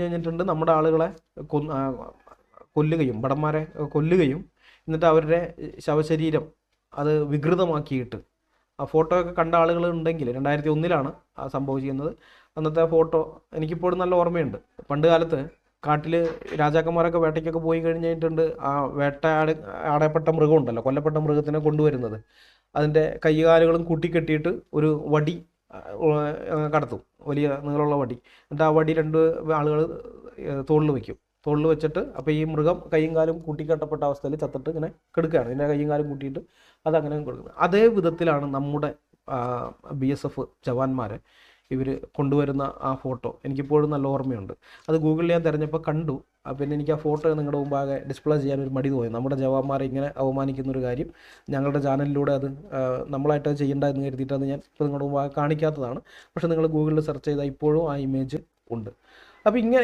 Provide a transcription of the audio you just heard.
കഴിഞ്ഞിട്ടുണ്ട്. നമ്മുടെ ആളുകളെ കൊല്ലുകയും ഭടന്മാരെ കൊല്ലുകയും എന്നിട്ട് അവരുടെ ശവശരീരം അത് വികൃതമാക്കിയിട്ട് ആ ഫോട്ടോ ഒക്കെ കണ്ട ആളുകൾ ഉണ്ടെങ്കിൽ രണ്ടായിരത്തി ഒന്നിലാണ് ആ സംഭവം ചെയ്യുന്നത് അന്നത്തെ ഫോട്ടോ എനിക്കിപ്പോഴും നല്ല ഓർമ്മയുണ്ട്. പണ്ട് കാലത്ത് കാട്ടിൽ രാജാക്കന്മാരൊക്കെ വേട്ടയ്ക്കൊക്കെ പോയി കഴിഞ്ഞിട്ടുണ്ട്. ആ വേട്ടയാട് ആടയപ്പെട്ട മൃഗം ഉണ്ടല്ലോ കൊല്ലപ്പെട്ട മൃഗത്തിനെ കൊണ്ടുവരുന്നത്. അതിന്റെ കൈകാലുകളും കൂട്ടിക്കെട്ടിയിട്ട് ഒരു വടി കടത്തും. വലിയ നീളമുള്ള വടി. എന്നിട്ട് ആ വടി രണ്ട് ആളുകൾ തോളിൽ വയ്ക്കും തോളിൽ വെച്ചിട്ട് അപ്പോൾ ഈ മൃഗം കൈയും കാലും കൂട്ടിക്കെട്ടപ്പെട്ട അവസ്ഥയിൽ ചത്തിട്ട് ഇങ്ങനെ കെടുക്കുകയാണ് ഇതിന്റെ കൈയും കാലും കൂട്ടിയിട്ട് അതങ്ങനെ കൊടുക്കുന്നത് അതേ വിധത്തിലാണ് നമ്മുടെ ബി എസ് എഫ് ജവാന്മാരെ ഇവർ കൊണ്ടുവരുന്ന ആ ഫോട്ടോ എനിക്കിപ്പോഴും നല്ല ഓർമ്മയുണ്ട്. അത് ഗൂഗിളിൽ ഞാൻ തിരഞ്ഞപ്പോൾ കണ്ടു. പിന്നെ എനിക്ക് ആ ഫോട്ടോ നിങ്ങളുടെ മുമ്പാകെ ഡിസ്പ്ലേ ചെയ്യാൻ ഒരു മടി തോന്നി. നമ്മുടെ ജവാന്മാരെ ഇങ്ങനെ അവമാനിക്കുന്ന ഒരു കാര്യം ഞങ്ങളുടെ ചാനലിലൂടെ അത് നമ്മളായിട്ട് ചെയ്യേണ്ട എന്ന് കരുതിയിട്ടാണ് ഞാൻ ഇപ്പോൾ നിങ്ങളുടെ മുമ്പാകെ കാണിക്കാത്തതാണ്. പക്ഷേ നിങ്ങൾ ഗൂഗിളിൽ സെർച്ച് ചെയ്താൽ ഇപ്പോഴും ആ ഇമേജ് ഉണ്ട്. അപ്പോൾ ഇങ്ങനെ